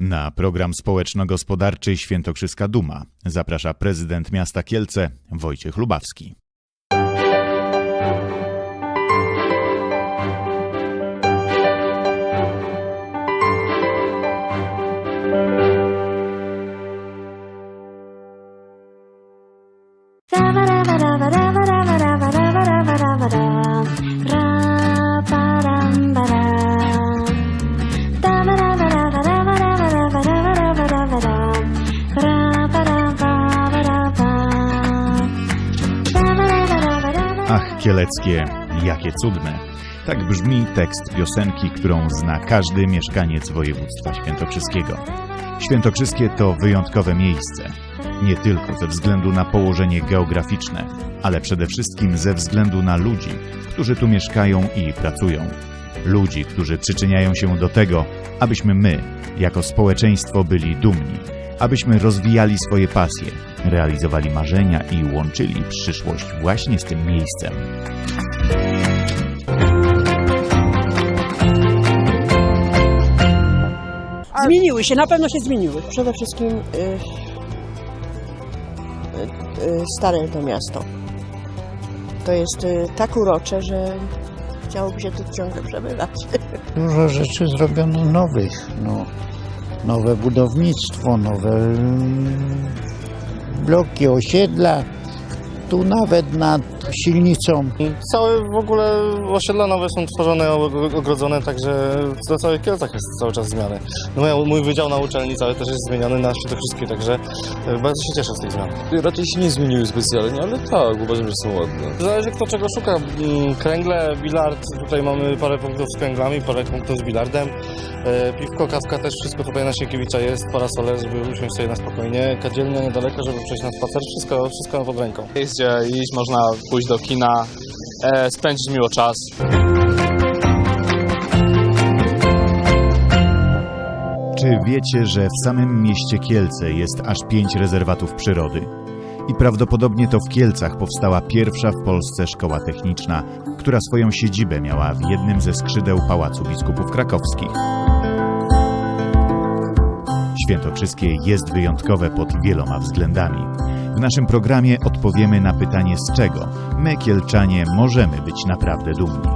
Na program społeczno-gospodarczy Świętokrzyska Duma zaprasza prezydent miasta Kielce Wojciech Lubawski. Kieleckie, jakie cudne. Tak brzmi tekst piosenki, którą zna każdy mieszkaniec województwa świętokrzyskiego. Świętokrzyskie to wyjątkowe miejsce. Nie tylko ze względu na położenie geograficzne, ale przede wszystkim ze względu na ludzi, którzy tu mieszkają i pracują. Ludzi, którzy przyczyniają się do tego, abyśmy my, jako społeczeństwo, byli dumni, abyśmy rozwijali swoje pasje, realizowali marzenia i łączyli przyszłość właśnie z tym miejscem. Zmieniły się, na pewno się zmieniły. Przede wszystkim y, y, y, stare to miasto. To jest y, tak urocze, że chciałoby się tu ciągle przebywać. Dużo rzeczy zrobiono nowych. No, nowe budownictwo, nowe mm, bloki, osiedla. Tu nawet nad silnicą Całe w ogóle osiedla nowe są tworzone, og- ogrodzone, także na całych Kielcach jest cały czas zmiany. No moja, mój wydział na uczelni cały też jest zmieniony na Świętokrzyskiej, także e, bardzo się cieszę z tych zmian. Raczej się nie zmieniły specjalnie, ale tak, uważam, że są ładne. Zależy kto czego szuka. Mm, Kręgle, bilard, tutaj mamy parę punktów z kręglami, parę punktów z bilardem. E, Piwko, kawka też wszystko tutaj na Sienkiewicza jest, parasole, żeby usiąść sobie na spokojnie. Kadzielnia niedaleko, żeby przejść na spacer, wszystko, wszystko pod ręką. Jest gdzie iść, można pójść do kina, e, spędzić miło czas. Czy wiecie, że w samym mieście Kielce jest aż pięć rezerwatów przyrody? I prawdopodobnie to w Kielcach powstała pierwsza w Polsce szkoła techniczna, która swoją siedzibę miała w jednym ze skrzydeł Pałacu Biskupów Krakowskich. Świętokrzyskie jest wyjątkowe pod wieloma względami. W naszym programie odpowiemy na pytanie, z czego my, Kielczanie, możemy być naprawdę dumni.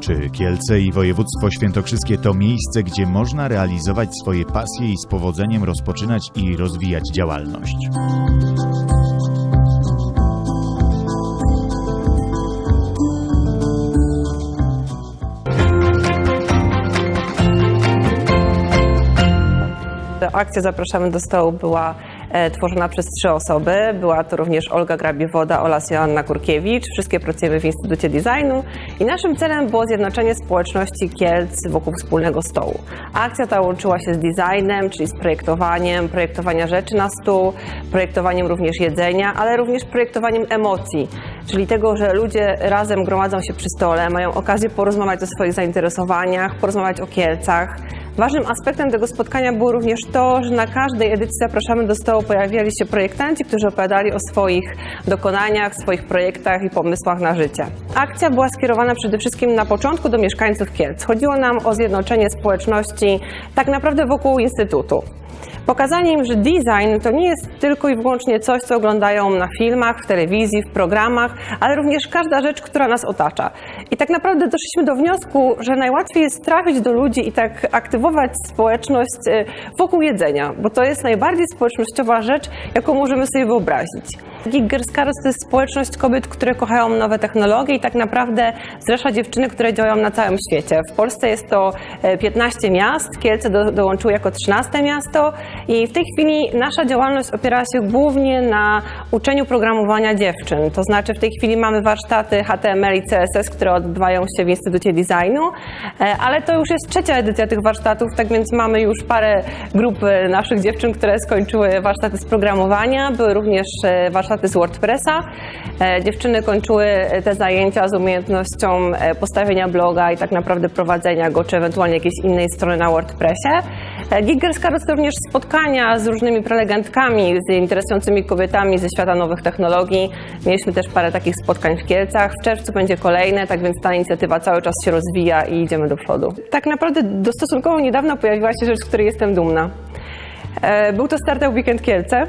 Czy Kielce i województwo świętokrzyskie to miejsce, gdzie można realizować swoje pasje i z powodzeniem rozpoczynać i rozwijać działalność? Akcja Zapraszamy do Stołu była e, tworzona przez trzy osoby. Była to również Olga Grabiewoda oraz Joanna Kurkiewicz. Wszystkie pracujemy w Instytucie Designu i naszym celem było zjednoczenie społeczności Kielc wokół wspólnego stołu. Akcja ta łączyła się z designem, czyli z projektowaniem, projektowania rzeczy na stół, projektowaniem również jedzenia, ale również projektowaniem emocji, czyli tego, że ludzie razem gromadzą się przy stole, mają okazję porozmawiać o swoich zainteresowaniach, porozmawiać o Kielcach. Ważnym aspektem tego spotkania było również to, że na każdej edycji zapraszamy do stołu pojawiali się projektanci, którzy opowiadali o swoich dokonaniach, swoich projektach i pomysłach na życie. Akcja była skierowana przede wszystkim na początku do mieszkańców Kielc. Chodziło nam o zjednoczenie społeczności tak naprawdę wokół Instytutu. Pokazanie im, że design to nie jest tylko i wyłącznie coś, co oglądają na filmach, w telewizji, w programach, ale również każda rzecz, która nas otacza. I tak naprawdę doszliśmy do wniosku, że najłatwiej jest trafić do ludzi i tak aktywować społeczność e, wokół jedzenia, bo to jest najbardziej społecznościowa rzecz, jaką możemy sobie wyobrazić. Gigerskaros to jest społeczność kobiet, które kochają nowe technologie i tak naprawdę zrzesza dziewczyny, które działają na całym świecie. W Polsce jest to e, 15 miast, Kielce do, dołączyły jako 13 miasto i w tej chwili nasza działalność opiera się głównie na uczeniu programowania dziewczyn. To znaczy w tej chwili mamy warsztaty HTML i CSS, które odbywają się w Instytucie Designu, e, ale to już jest trzecia edycja tych warsztatów, tak więc mamy już parę grup e, naszych dziewczyn, które skończyły warsztaty z programowania. Były również e, warsztaty z WordPressa. Dziewczyny kończyły te zajęcia z umiejętnością postawienia bloga i tak naprawdę prowadzenia go, czy ewentualnie jakiejś innej strony na WordPressie. Giggers Carrots to również spotkania z różnymi prelegentkami, z interesującymi kobietami ze świata nowych technologii. Mieliśmy też parę takich spotkań w Kielcach. W czerwcu będzie kolejne, tak więc ta inicjatywa cały czas się rozwija i idziemy do przodu. Tak naprawdę do stosunkowo niedawno pojawiła się rzecz, z której jestem dumna. E, Był to Startup Weekend Kielce.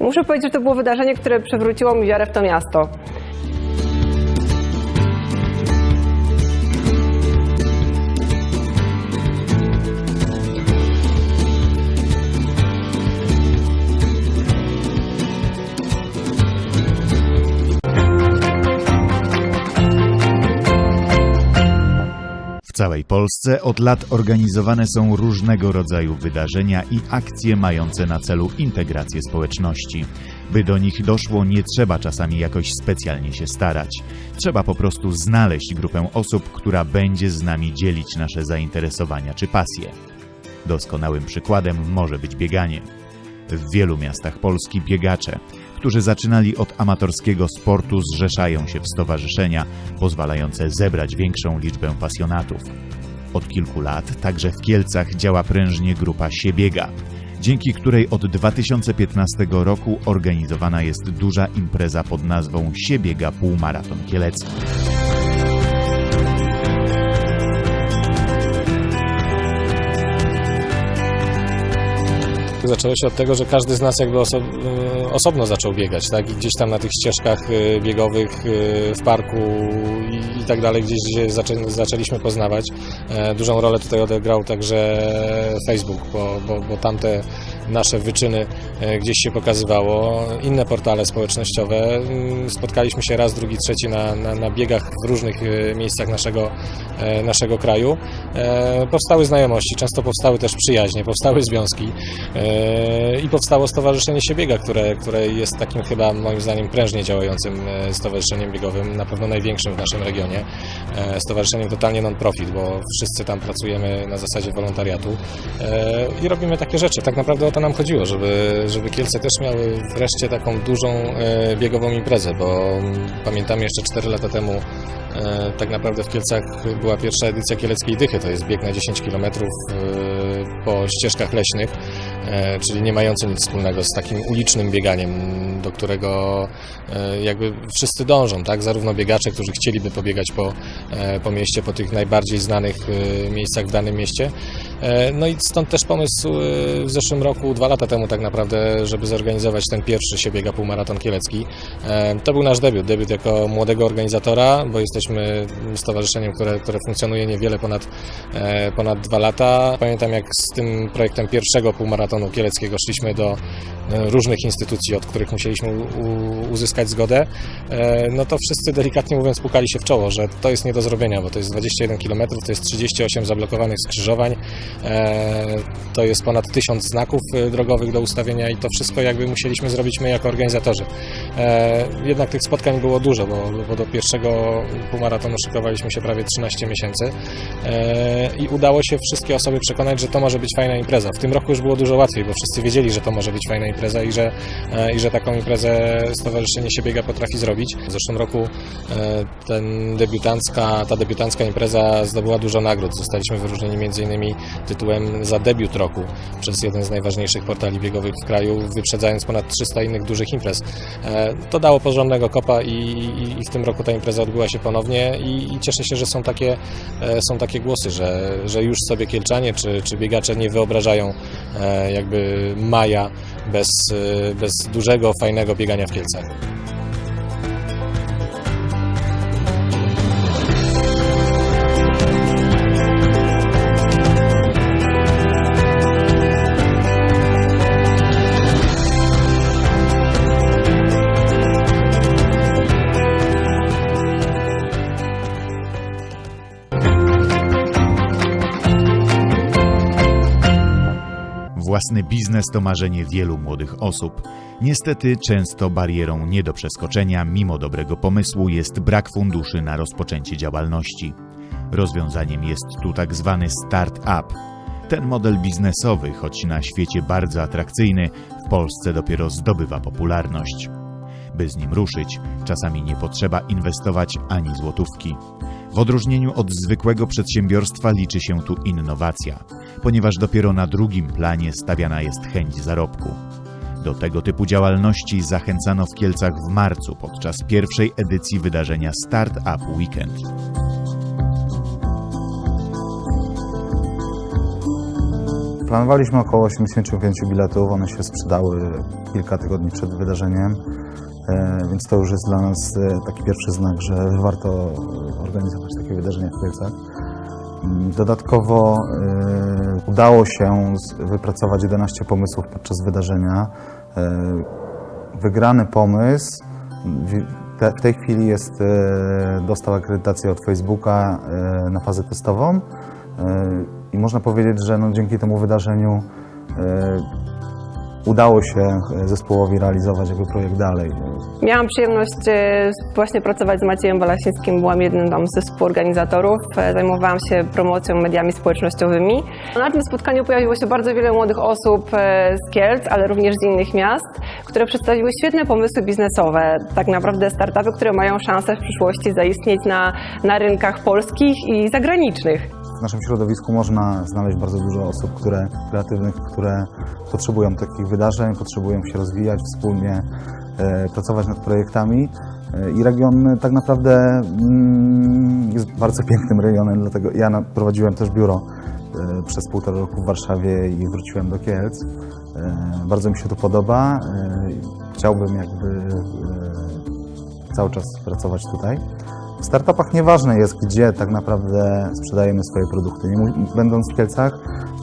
Muszę powiedzieć, że to było wydarzenie, które przewróciło mi wiarę w to miasto. Całej Polsce od lat organizowane są różnego rodzaju wydarzenia i akcje mające na celu integrację społeczności. By do nich doszło, nie trzeba czasami jakoś specjalnie się starać. Trzeba po prostu znaleźć grupę osób, która będzie z nami dzielić nasze zainteresowania czy pasje. Doskonałym przykładem może być bieganie. W wielu miastach Polski biegacze, którzy zaczynali od amatorskiego sportu, zrzeszają się w stowarzyszenia, pozwalające zebrać większą liczbę pasjonatów. Od kilku lat także w Kielcach działa prężnie grupa Siebiega, dzięki której od 2015 roku organizowana jest duża impreza pod nazwą Siebiega Półmaraton Kielecki. Zaczęło się od tego, że każdy z nas jakby oso y, osobno zaczął biegać, tak? I gdzieś tam na tych ścieżkach y, biegowych y, w parku i, i tak dalej, gdzieś gdzie zaczę zaczęliśmy poznawać. E, Dużą rolę tutaj odegrał także Facebook, bo, bo, bo tamte nasze wyczyny e, gdzieś się pokazywało. Inne portale społecznościowe. Mm, Spotkaliśmy się raz, drugi, trzeci na, na, na biegach w różnych e, miejscach naszego, e, naszego kraju. Powstały znajomości, często powstały też przyjaźnie, powstały związki i powstało Stowarzyszenie Siebiega, które, które jest takim chyba moim zdaniem prężnie działającym stowarzyszeniem biegowym, na pewno największym w naszym regionie. Stowarzyszeniem totalnie non-profit, bo wszyscy tam pracujemy na zasadzie wolontariatu i robimy takie rzeczy. Tak naprawdę o to nam chodziło, żeby, żeby Kielce też miały wreszcie taką dużą e, biegową imprezę, bo pamiętam jeszcze 4 lata temu E, Tak naprawdę w Kielcach była pierwsza edycja Kieleckiej Dychy, to jest bieg na 10 km po ścieżkach leśnych, e, czyli nie mający nic wspólnego z takim ulicznym bieganiem, do którego e, jakby wszyscy dążą, tak? Zarówno biegacze, którzy chcieliby pobiegać po, e, po mieście, po tych najbardziej znanych e, miejscach w danym mieście. E, No i stąd też pomysł e, w zeszłym roku, dwa lata temu tak naprawdę, żeby zorganizować ten pierwszy Siebiega Półmaraton Kielecki. E, To był nasz debiut, debiut jako młodego organizatora, bo jesteśmy stowarzyszeniem, które, które funkcjonuje niewiele ponad, ponad dwa lata. Pamiętam jak z tym projektem pierwszego półmaratonu kieleckiego szliśmy do różnych instytucji, od których musieliśmy uzyskać zgodę, no to wszyscy delikatnie mówiąc pukali się w czoło, że to jest nie do zrobienia, bo to jest 21 km, to jest 38 zablokowanych skrzyżowań, to jest ponad 1000 znaków e, drogowych do ustawienia i to wszystko jakby musieliśmy zrobić my jako organizatorzy. E, Jednak tych spotkań było dużo, bo, bo do pierwszego półmaratonu szykowaliśmy się prawie 13 miesięcy e, i udało się wszystkie osoby przekonać, że to może być fajna impreza. W tym roku już było dużo łatwiej, bo wszyscy wiedzieli, że to może być fajna impreza i że, e, i że taką imprezę Stowarzyszenie Siebiega potrafi zrobić. W zeszłym roku e, ten debiutancka, ta debiutancka impreza zdobyła dużo nagród. Zostaliśmy wyróżnieni m.in. tytułem za debiut roku przez jeden z najważniejszych portali biegowych w kraju, wyprzedzając ponad 300 innych dużych imprez. E, To dało porządnego kopa i, i, i w tym roku ta impreza odbyła się ponownie i, i cieszę się, że są takie, e, są takie głosy, że, że już sobie Kielczanie czy, czy biegacze nie wyobrażają e, jakby maja bez, bez dużego, fajnego biegania w Kielcach. Własny biznes to marzenie wielu młodych osób. Niestety, często barierą nie do przeskoczenia, mimo dobrego pomysłu, jest brak funduszy na rozpoczęcie działalności. Rozwiązaniem jest tu tak zwany start-up. Ten model biznesowy, choć na świecie bardzo atrakcyjny, w Polsce dopiero zdobywa popularność. By z nim ruszyć, czasami nie potrzeba inwestować ani złotówki. W odróżnieniu od zwykłego przedsiębiorstwa liczy się tu innowacja, ponieważ dopiero na drugim planie stawiana jest chęć zarobku. Do tego typu działalności zachęcano w Kielcach w marcu podczas pierwszej edycji wydarzenia Startup Weekend. Planowaliśmy około 85 biletów, one się sprzedały kilka tygodni przed wydarzeniem, e, więc to już jest dla nas e, taki pierwszy znak, że warto organizować takie wydarzenia w Kielcach. Dodatkowo e, udało się wypracować 11 pomysłów podczas wydarzenia. E, Wygrany pomysł w- te, w tej chwili jest, e, dostał akredytację od Facebooka na fazę testową. I można powiedzieć, że no, dzięki temu wydarzeniu udało się e, zespołowi realizować jakby projekt dalej. Miałam przyjemność e, właśnie pracować z Maciejem Balasińskim, byłam jednym tam ze współorganizatorów. E, Zajmowałam się promocją mediami społecznościowymi. Na tym spotkaniu pojawiło się bardzo wiele młodych osób z Kielc, ale również z innych miast, które przedstawiły świetne pomysły biznesowe, tak naprawdę startupy, które mają szansę w przyszłości zaistnieć na, na rynkach polskich i zagranicznych. W naszym środowisku można znaleźć bardzo dużo osób które, kreatywnych, które potrzebują takich wydarzeń, potrzebują się rozwijać wspólnie, e, pracować nad projektami. E, I region tak naprawdę mm, jest bardzo pięknym rejonem, dlatego ja prowadziłem też biuro e, przez półtora roku w Warszawie i wróciłem do Kielc. Bardzo mi się to podoba. Chciałbym jakby cały czas pracować tutaj. W startupach nieważne jest, gdzie tak naprawdę sprzedajemy swoje produkty. Będąc w Kielcach,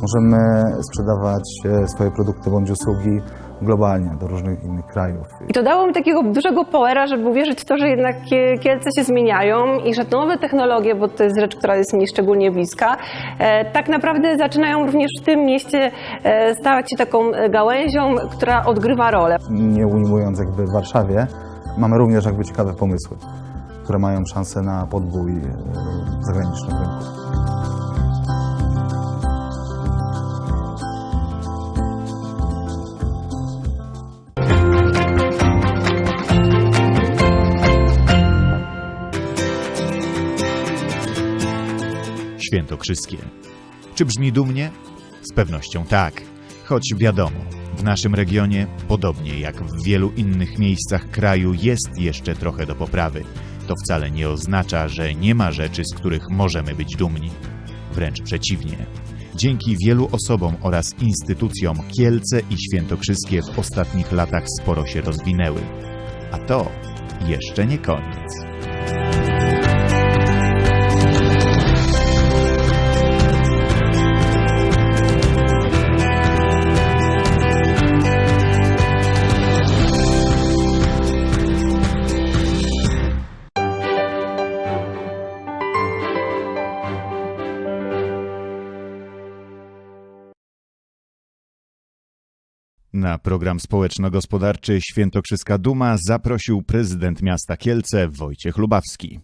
możemy sprzedawać e, swoje produkty bądź usługi globalnie do różnych innych krajów. I to dało mi takiego dużego powera, żeby uwierzyć w to, że jednak Kie- Kielce się zmieniają i że nowe technologie, bo to jest rzecz, która jest mi szczególnie bliska, e, tak naprawdę zaczynają również w tym mieście e, stawać się taką gałęzią, która odgrywa rolę. Nie ujmując jakby w Warszawie, mamy również jakby ciekawe pomysły, które mają szansę na podbój e, w zagranicznym rynku. Świętokrzyskie. Czy brzmi dumnie? Z pewnością tak. Choć wiadomo, w naszym regionie, podobnie jak w wielu innych miejscach kraju, jest jeszcze trochę do poprawy. To wcale nie oznacza, że nie ma rzeczy, z których możemy być dumni. Wręcz przeciwnie. Dzięki wielu osobom oraz instytucjom Kielce i Świętokrzyskie w ostatnich latach sporo się rozwinęły. A to jeszcze nie koniec. Na program społeczno-gospodarczy Świętokrzyska Duma zaprosił prezydent miasta Kielce Wojciech Lubawski.